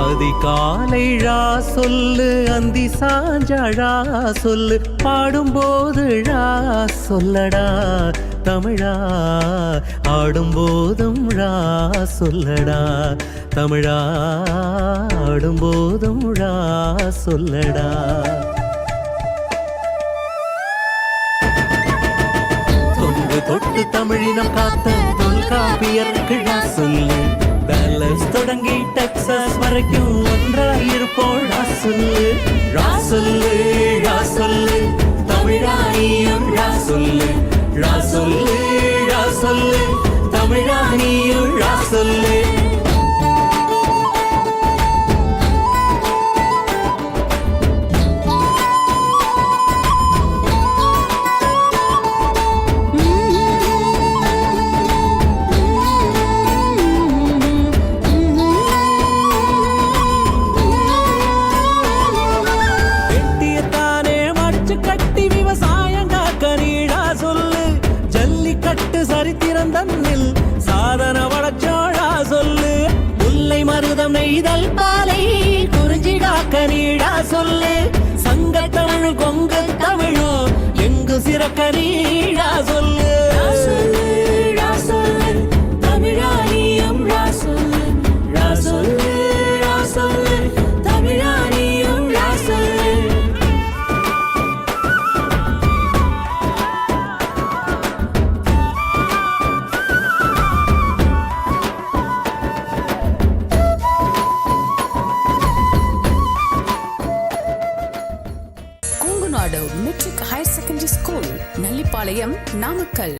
அதிகாலை ழா சொல்லு அந்தி சாஞ்சழா சொல்லு பாடும்போது ழா சொல்லடா தமிழா ஆடும்போதும் ழா சொல்லடா தமிழா ஆடும்போதும் ழா சொல்லடா. தொண்டு தொட்டு தமிழினம் காத்த தொல்காப்பியருக்கு ழா சொல்லு. டல்லஸ் தொடங்கி டெக்சாஸ் வரைக்கும் ஒன்றாயிருப்போம் இருப்போம். சொல்லு ழா சொல்லு ழா சொல்லு. தமிழானியும் ழா சொல்லு ழா சொல்லு ழா சொல்லு. தமிழானியும் ழா சொல்லு. ஜல்லிக்கட்டு சாதன வடச்சோழா சொல்லு. முல்லை மருதம் நெய்தல் பாலை குறிஞ்சி காக்க நீடா சொல்லு. சங்க தமிழ் கொங்கு தமிழோ எங்கு சிறக்க Needa matric higher secondary school Nallipalayam Namakkal